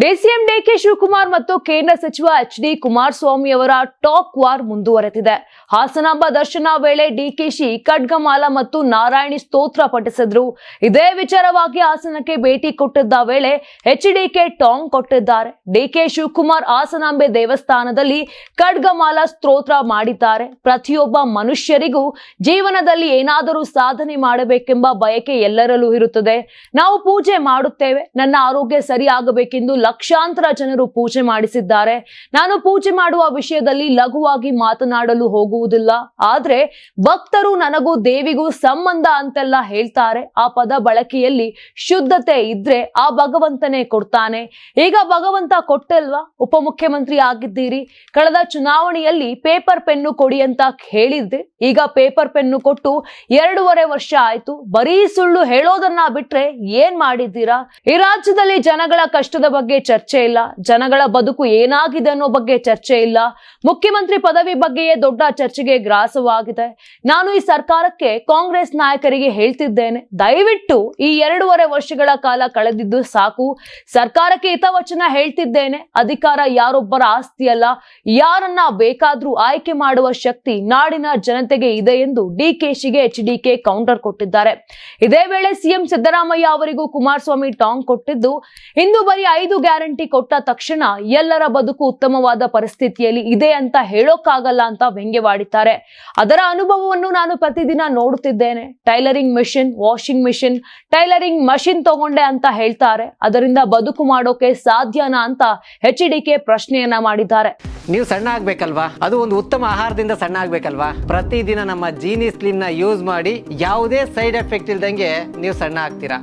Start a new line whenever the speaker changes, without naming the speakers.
DCM DK Shivakumar ಮತ್ತು ಕೇಂದ್ರ ಸಚಿವ ಎಚ್ ಡಿ ಕುಮಾರಸ್ವಾಮಿ ಅವರ ಟಾಕ್ ವಾರ್ ಮುಂದುವರೆದಿದೆ. ಹಾಸನಾಂಬ ದರ್ಶನ ವೇಳೆ ಡಿಕೆಶಿ ಖಡ್ಗಮಾಲ ಮತ್ತು ನಾರಾಯಣಿ ಸ್ತೋತ್ರ ಪಠಿಸಿದ್ರು. ಇದೇ ವಿಚಾರವಾಗಿ ಹಾಸನಕ್ಕೆ ಭೇಟಿ ಕೊಟ್ಟಿದ್ದ ವೇಳೆ ಎಚ್ ಡಿಕೆ ಟಾಂಗ್ ಕೊಟ್ಟಿದ್ದಾರೆ. ಡಿಕೆ ಶಿವಕುಮಾರ್ ಹಾಸನಾಂಬೆ ದೇವಸ್ಥಾನದಲ್ಲಿ ಖಡ್ಗಮಾಲ ಸ್ತೋತ್ರ ಮಾಡಿದ್ದಾರೆ. ಪ್ರತಿಯೊಬ್ಬ ಮನುಷ್ಯರಿಗೂ ಜೀವನದಲ್ಲಿ ಏನಾದರೂ ಸಾಧನೆ ಮಾಡಬೇಕೆಂಬ ಬಯಕೆ ಎಲ್ಲರಲ್ಲೂ ಇರುತ್ತದೆ. ನಾವು ಪೂಜೆ ಮಾಡುತ್ತೇವೆ. ನನ್ನ ಆರೋಗ್ಯ ಸರಿಯಾಗಬೇಕೆಂದು ಲಕ್ಷಾಂತರ ಜನರು ಪೂಜೆ ಮಾಡಿಸಿದ್ದಾರೆ. ನಾನು ಪೂಜೆ ಮಾಡುವ ವಿಷಯದಲ್ಲಿ ಲಘುವಾಗಿ ಮಾತನಾಡಲು ಹೋಗುವುದಿಲ್ಲ. ಆದ್ರೆ ಭಕ್ತರು ನನಗೂ ದೇವಿಗೂ ಸಂಬಂಧ ಅಂತೆಲ್ಲ ಹೇಳ್ತಾರೆ. ಆ ಪದ ಬಳಕೆಯಲ್ಲಿ ಶುದ್ಧತೆ ಇದ್ರೆ ಆ ಭಗವಂತನೇ ಕೊಡ್ತಾನೆ. ಈಗ ಭಗವಂತ ಕೊಟ್ಟಲ್ವಾ? ಉಪಮುಖ್ಯಮಂತ್ರಿ ಆಗಿದ್ದೀರಿ. ಕಳೆದ ಚುನಾವಣೆಯಲ್ಲಿ ಪೇಪರ್ ಪೆನ್ನು ಕೊಡಿ ಅಂತ ಹೇಳಿದ್ದೆ. ಈಗ ಪೇಪರ್ ಪೆನ್ನು ಕೊಟ್ಟು ಎರಡೂವರೆ ವರ್ಷ ಆಯ್ತು. ಬರೀ ಸುಳ್ಳು ಹೇಳೋದನ್ನ ಬಿಟ್ರೆ ಏನ್ ಮಾಡಿದ್ದೀರಾ? ಈ ರಾಜ್ಯದಲ್ಲಿ ಜನಗಳ ಕಷ್ಟದ ಬಗ್ಗೆ ಚರ್ಚೆ ಇಲ್ಲ, ಜನಗಳ ಬದುಕು ಏನಾಗಿದೆ ಅನ್ನೋ ಬಗ್ಗೆ ಚರ್ಚೆ ಇಲ್ಲ, ಮುಖ್ಯಮಂತ್ರಿ ಪದವಿ ಬಗ್ಗೆಯೇ ದೊಡ್ಡ ಚರ್ಚೆಗೆ ಗ್ರಾಸವಾಗಿದೆ. ನಾನು ಈ ಸರ್ಕಾರಕ್ಕೆ ಕಾಂಗ್ರೆಸ್ ನಾಯಕರಿಗೆ ಹೇಳ್ತಿದ್ದೇನೆ, ದಯವಿಟ್ಟು ಈ ಎರಡೂವರೆ ವರ್ಷಗಳ ಕಾಲ ಕಳೆದಿದ್ದು ಸಾಕು. ಸರ್ಕಾರಕ್ಕೆ ಹಿತವಚನ ಹೇಳ್ತಿದ್ದೇನೆ, ಅಧಿಕಾರ ಯಾರೊಬ್ಬರ ಆಸ್ತಿ ಅಲ್ಲ, ಯಾರನ್ನ ಬೇಕಾದ್ರೂ ಆಯ್ಕೆ ಮಾಡುವ ಶಕ್ತಿ ನಾಡಿನ ಜನತೆಗೆ ಇದೆ ಎಂದು ಡಿಕೆಶಿಗೆ ಎಚ್ ಡಿಕೆ ಕೌಂಟರ್ ಕೊಟ್ಟಿದ್ದಾರೆ. ಇದೇ ವೇಳೆ ಸಿಎಂ ಸಿದ್ದರಾಮಯ್ಯ ಅವರಿಗೂ ಕುಮಾರಸ್ವಾಮಿ ಟಾಂಗ್ ಕೊಟ್ಟಿದ್ದು, ಇಂದು ಬರೀ ಐದು ಗ್ಯಾರಂಟಿ ಕೊಟ್ಟ ತಕ್ಷಣ ಎಲ್ಲರ ಬದುಕು ಉತ್ತಮವಾದ ಪರಿಸ್ಥಿತಿಯಲ್ಲಿ ಇದೆ ಅಂತ ಹೇಳೋಕ್ಕಾಗಲ್ಲ ಅಂತ ವ್ಯಂಗ್ಯವಾಡಿದ್ದಾರೆ. ಅದರ ಅನುಭವವನ್ನು ನಾನು ಪ್ರತಿದಿನ ನೋಡುತ್ತಿದ್ದೇನೆ. Tailoring machine, washing machine, tailoring machine ತಗೊಂಡೆ ಅಂತ ಹೇಳ್ತಾರೆ. ಅದರಿಂದ ಬದುಕು ಮಾಡೋಕೆ ಸಾಧ್ಯನಾ ಅಂತ ಎಚ್ ಡಿಕೆ ಪ್ರಶ್ನೆಯನ್ನ ಮಾಡಿದ್ದಾರೆ.
ನೀವು ಸಣ್ಣ ಆಗ್ಬೇಕಲ್ವಾ? ಅದು ಒಂದು ಉತ್ತಮ ಆಹಾರದಿಂದ ಸಣ್ಣ ಆಗ್ಬೇಕಲ್ವಾ? ಪ್ರತಿದಿನ ನಮ್ಮ ಜೀನಿ ಸ್ಲಿಮ್ನ ಯೂಸ್ ಮಾಡಿ ಯಾವುದೇ ಸೈಡ್ ಎಫೆಕ್ಟ್ ಇಲ್ದಂಗೆ ನೀವು ಸಣ್ಣ ಆಗ್ತೀರಾ?